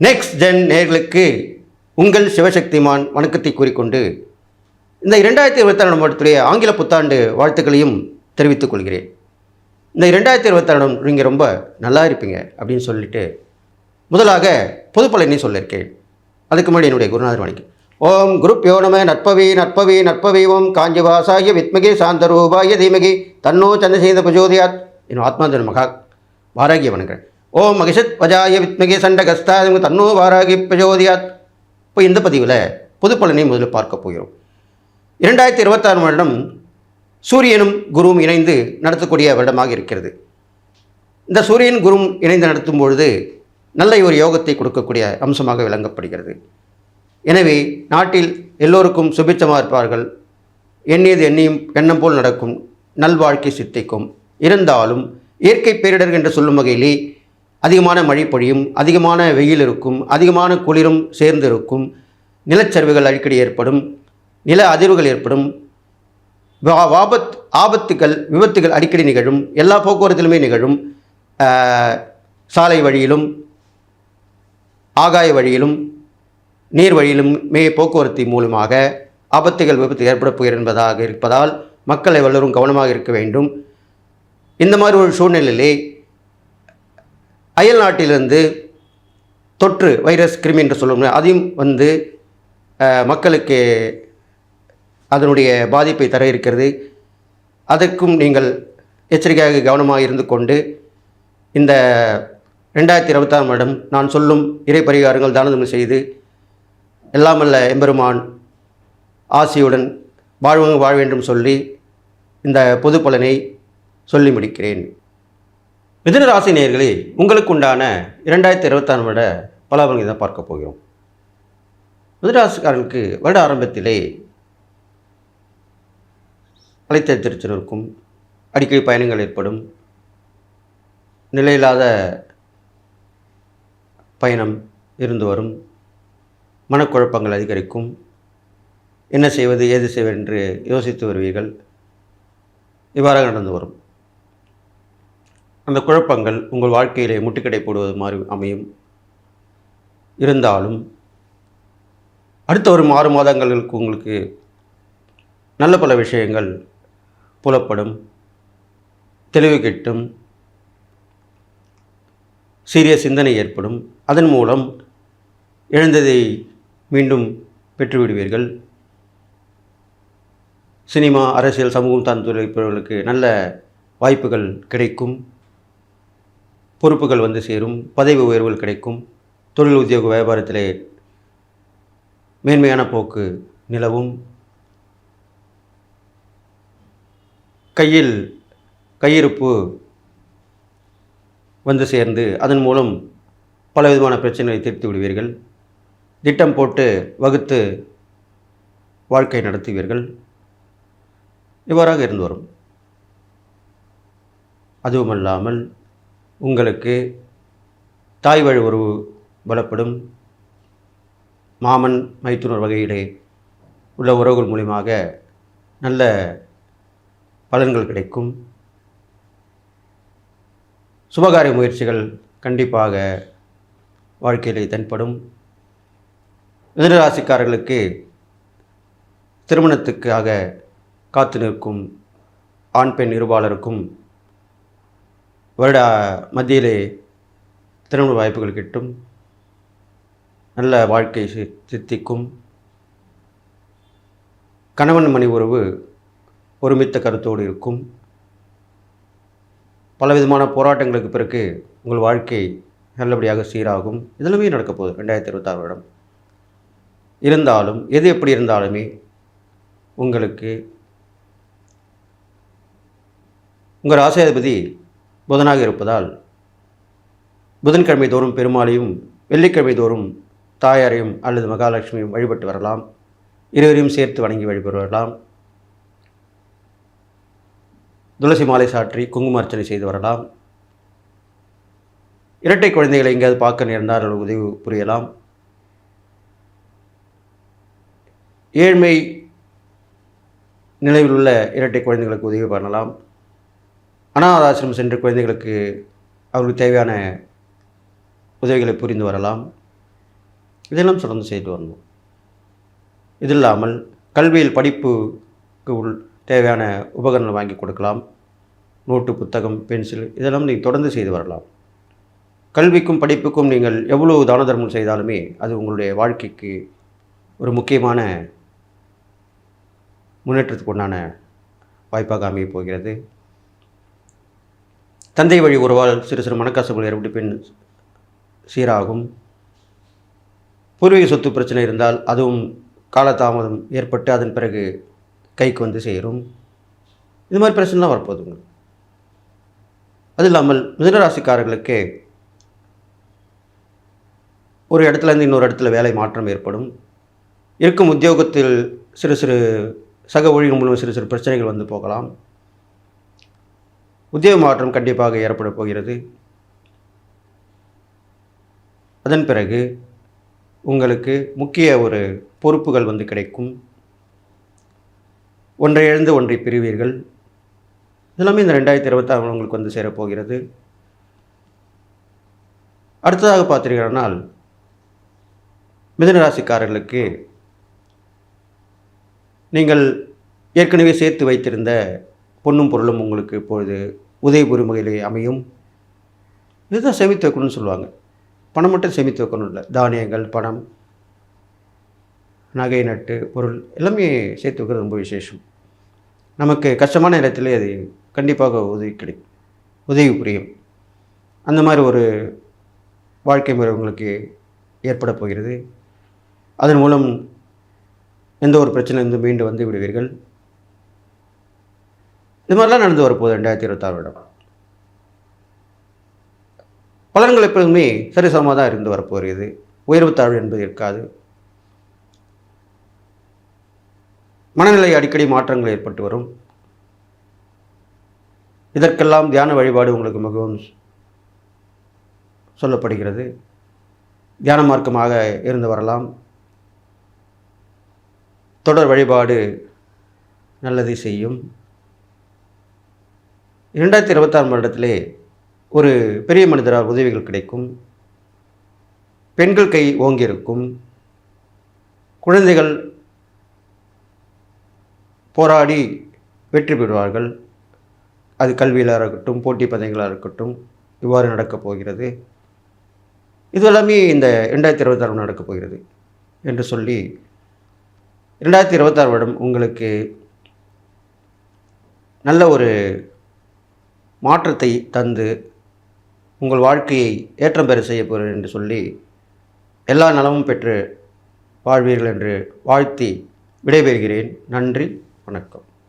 Next gen நேர்களுக்கு உங்கள் சிவசக்திமான் வணக்கத்தை கூறிக்கொண்டு இந்த இரண்டாயிரத்தி இருபத்தாறாம் வருடத்துடைய ஆங்கில புத்தாண்டு வாழ்த்துக்களையும் தெரிவித்துக் கொள்கிறேன். இந்த இரண்டாயிரத்தி இருபத்தாறாம் நீங்கள் ரொம்ப நல்லா இருப்பீங்க அப்படின்னு சொல்லிட்டு முதலாக பொதுப்பலனை சொல்லியிருக்கேன் அதுக்கு முன்னாடி என்னுடைய குருநாதர் வணக்கம் ஓம் குருப் யோனம நட்பவி நற்பவி நட்பவி ஓம் காஞ்சிவாசாய வித்மகே சாந்தரூபாய தீமகி தன்னோ சந்திரசேத பிரஜோதியாத் என் ஆத்மாந்தன் மகா வாராகிய வணங்குறேன் ஓம் மகிஷத் வஜாய வித்மகே சண்டகஸ்தா தன்னோ வாராகி பிரஜோதியாத் இப்போ இந்த பதிவில் பொது பலனை முதலில் பார்க்க போகிறோம். இரண்டாயிரத்தி இருபத்தாறு வருடம் சூரியனும் குருவும் இணைந்து நடத்தக்கூடிய வருடமாக இருக்கிறது. இந்த சூரியன் குரும் இணைந்து நடத்தும் பொழுது நல்ல ஒரு யோகத்தை கொடுக்கக்கூடிய அம்சமாக விளங்கப்படுகிறது. எனவே நாட்டில் எல்லோருக்கும் சுபிச்சமாக இருப்பார்கள். எண்ணியது எண்ணியும் எண்ணம் போல் நடக்கும். நல்வாழ்க்கை சித்திக்கும். இருந்தாலும் இயற்கை பேரிடர் என்று சொல்லும் வகையிலே அதிகமான மழை பொழியும் அதிகமான வெயில் இருக்கும் அதிகமான குளிரும் சேர்ந்து இருக்கும் நிலச்சரிவுகள் அடிக்கடி ஏற்படும் நில அதிர்வுகள் ஏற்படும் வா- வாபத் ஆபத்துகள் விபத்துகள் அடிக்கடி நிகழும் எல்லா போக்குவரத்திலுமே நிகழும் சாலை வழியிலும் ஆகாய வழியிலும் நீர் வழியிலும் மே போக்குவரத்து மூலமாக ஆபத்துகள் விபத்து ஏற்பட போகிறது என்பதாக இருப்பதால் மக்கள் எல்லோரும் கவனமாக இருக்க வேண்டும். இந்த மாதிரி ஒரு சூழ்நிலையிலே அயல் நாட்டிலிருந்து தொற்று வைரஸ் கிருமி என்று சொல்லுவோம் அதையும் வந்து மக்களுக்கு அதனுடைய பாதிப்பை தர இருக்கிறது. அதற்கும் நீங்கள் எச்சரிக்கையாக கவனமாக இருந்து கொண்டு இந்த ரெண்டாயிரத்தி இருபத்தாம் வருடம் நான் சொல்லும் இறை பரிகாரங்கள் தானதம் செய்து எல்லாமல்ல எம்பெருமான் ஆசியுடன் வாழ்வங்க வாழ வேண்டும் சொல்லி இந்த பொது பலனை சொல்லி முடிக்கிறேன். மிதுன ராசி உங்களுக்கு உண்டான இரண்டாயிரத்தி இருபத்தாறு வருட பலாபலங்களை தான் பார்க்க போகிறோம். மிதுனராசிக்காரர்களுக்கு வருட ஆரம்பத்திலே அழைத்த திருச்சனருக்கும் அடிக்கடி பயணங்கள் ஏற்படும் நிலையில்லாத பயணம் இருந்து வரும் மனக்குழப்பங்கள் அதிகரிக்கும். என்ன செய்வது ஏது செய்வது என்று யோசித்து வருவீர்கள். இவ்வாறாக நடந்து வரும். அந்த குழப்பங்கள் உங்கள் வாழ்க்கையிலே முட்டுக்கடை போடுவது மாதிரி அமையும். இருந்தாலும் அடுத்த ஒரு ஆறு மாதங்களுக்கு உங்களுக்கு நல்ல பல விஷயங்கள் புலப்படும் தெளிவு கிட்டும் சீரிய சிந்தனை ஏற்படும். அதன் மூலம் இழந்ததை மீண்டும் பெற்றுவிடுவீர்கள். சினிமா அரசியல் சமூகம் தான் துறைப்பவர்களுக்கு நல்ல வாய்ப்புகள் கிடைக்கும். பொறுப்புகள் வந்து சேரும் பதவி உயர்வுகள் கிடைக்கும் தொழில் உத்தியோக வியாபாரத்திலே மேன்மையான போக்கு நிலவும். கையில் கையிருப்பு வந்து சேர்ந்து அதன் மூலம் பலவிதமான பிரச்சனைகளை தீர்த்து விடுவீர்கள். திட்டம் போட்டு வகுத்து வாழ்க்கை நடத்துவீர்கள். இவ்வாறாக இருந்து வரும். அதுவுமல்லாமல் உங்களுக்கு தாய் வழி உறவு பலப்படும் மாமன் மைத்துனர் வகையிலே உள்ள உறவுகள் மூலியமாக நல்ல பலன்கள் கிடைக்கும். சுபகாரிய முயற்சிகள் கண்டிப்பாக வாழ்க்கையிலே தென்படும். மிதனராசிக்காரர்களுக்கு திருமணத்துக்காக காத்து நிற்கும் ஆண் பெண் இருபாலருக்கும் வருட மத்தியிலே திருமண வாய்ப்புகள் கிட்டும். நல்ல வாழ்க்கை சி- சித்திக்கும். கணவன் மணி உறவு ஒருமித்த கருத்தோடு இருக்கும். பலவிதமான போராட்டங்களுக்கு பிறகு உங்கள் வாழ்க்கை நல்லபடியாக சீராகும். இதெல்லாமே நடக்க போகுது ரெண்டாயிரத்தி இருபத்தாறு வருடம். இருந்தாலும் எது எப்படி இருந்தாலுமே உங்களுக்கு உங்கள் ராசியாதிபதி புதனாக இருப்பதால் புதன்கிழமை தோறும் பெருமாளையும் வெள்ளிக்கிழமை தோறும் தாயாரையும் அல்லது மகாலட்சுமியும் வழிபட்டு வரலாம். இருவரையும் சேர்த்து வணங்கி வழிபட்டு வரலாம். துளசி மாலை சாற்றி குங்கும அர்ச்சனை செய்து வரலாம். இரட்டை குழந்தைகளை எங்கேயாவது பார்க்க நேர்ந்தால் உதவி புரியலாம். ஏழ்மை நிலையில் உள்ள இரட்டை குழந்தைகளுக்கு உதவி பண்ணலாம். அனாத ஆசிரமம் சென்ற குழந்தைகளுக்கு அவர்களுக்கு தேவையான உதவிகளை புரிந்து வரலாம். இதெல்லாம் தொடர்ந்து செய்து வரணும் இது இல்லாமல் கல்வியில் படிப்புக்கு உள் தேவையான உபகரணம் வாங்கி கொடுக்கலாம். நோட்டு புத்தகம் பென்சில் இதெல்லாம் நீங்கள் தொடர்ந்து செய்து வரலாம். கல்விக்கும் படிப்புக்கும் நீங்கள் எவ்வளவு தான தர்மம் செய்தாலுமே அது உங்களுடைய வாழ்க்கைக்கு ஒரு முக்கியமான முன்னேற்றத்துக்கு உண்டான வாய்ப்பாக அமையப் போகிறது. தந்தை வழி உறவால் சிறு சிறு மனக்கசப்புகள் ஏற்படுப்பின் சீராகும். பூர்வீக சொத்து பிரச்சனை இருந்தால் அதுவும் காலதாமதம் ஏற்பட்டு அதன் பிறகு கைக்கு வந்து சேரும். இது மாதிரி பிரச்சனைலாம் வரப்போகுதுங்க அது இல்லாமல் மிதனராசிக்காரர்களுக்கு ஒரு இடத்துல இருந்து இன்னொரு இடத்துல வேலை மாற்றம் ஏற்படும். இருக்கும் உத்தியோகத்தில் சிறு சிறு சக ஊழியர்கள் மூலம் சிறு சிறு பிரச்சனைகள் வந்து போகலாம். உத்தியோக மாற்றம் கண்டிப்பாக ஏற்பட போகிறது. அதன் பிறகு உங்களுக்கு முக்கிய ஒரு பொறுப்புகள் வந்து கிடைக்கும். ஒன்றை எழுந்து ஒன்றை பிரிவீர்கள். இதெல்லாமே இந்த ரெண்டாயிரத்தி இருபத்தாறு உங்களுக்கு வந்து சேரப்போகிறது அடுத்ததாக பார்த்தீர்களானால் மிதனராசிக்காரர்களுக்கு நீங்கள் ஏற்கனவே சேர்த்து வைத்திருந்த பொண்ணும் பொருளும் உங்களுக்கு இப்பொழுது உதவிபுரி வகையிலே அமையும். இதுதான் சேமித்து வைக்கணும்னு சொல்லுவாங்க. பணம் மட்டும் சேமித்து வைக்கணும் இல்லை. தானியங்கள் பணம் நகை நட்டு பொருள் எல்லாமே சேர்த்து வைக்கிறது ரொம்ப விசேஷம். நமக்கு கஷ்டமான இடத்துல அது கண்டிப்பாக உதவி கிடைக்கும். உதவி புரியும். அந்த மாதிரி ஒரு வாழ்க்கை முறை உங்களுக்கு ஏற்பட போகிறது. அதன் மூலம் எந்த ஒரு பிரச்சனையிலிருந்து மீண்டு வந்து விடுவீர்கள். இது மாதிரிலாம் நடந்து வரப்போகுது ரெண்டாயிரத்தி இருபத்தாறு வருடம் பலன்கள் எப்போதுமே சரிசமமாக தான் இருந்து வரப்போகிறது. உயர்வு தாழ்வு என்பது இருக்காது. மனநிலை அடிக்கடி மாற்றங்கள் ஏற்பட்டு வரும். இதற்கெல்லாம் தியான வழிபாடு உங்களுக்கு மிகவும் சொல்லப்படுகிறது. தியான மார்க்கமாக இருந்து வரலாம். தொடர் வழிபாடு நல்லதை செய்யும். இரண்டாயிரத்தி இருபத்தாறு வருடத்திலே ஒரு பெரிய மனிதரால் உதவிகள் கிடைக்கும். பெண்கள் கை ஓங்கியிருக்கும். குழந்தைகள் போராடி வெற்றி பெறுவார்கள். அது கல்வியிலாக இருக்கட்டும் போட்டி பந்தயங்களாக இருக்கட்டும் இவ்வாறு நடக்கப் போகிறது. இது எல்லாமே இந்த ரெண்டாயிரத்தி இருபத்தாறு நடக்கப் போகிறது என்று சொல்லி ரெண்டாயிரத்தி இருபத்தாறு வருடம் உங்களுக்கு நல்ல ஒரு மாற்றத்தை தந்து உங்கள் வாழ்க்கையை ஏற்றம் பெற செய்ய போகிறேன் என்று சொல்லி எல்லா நலமும் பெற்று வாழ்வீர்கள் என்று வாழ்த்தி விடைபெறுகிறேன். நன்றி வணக்கம்.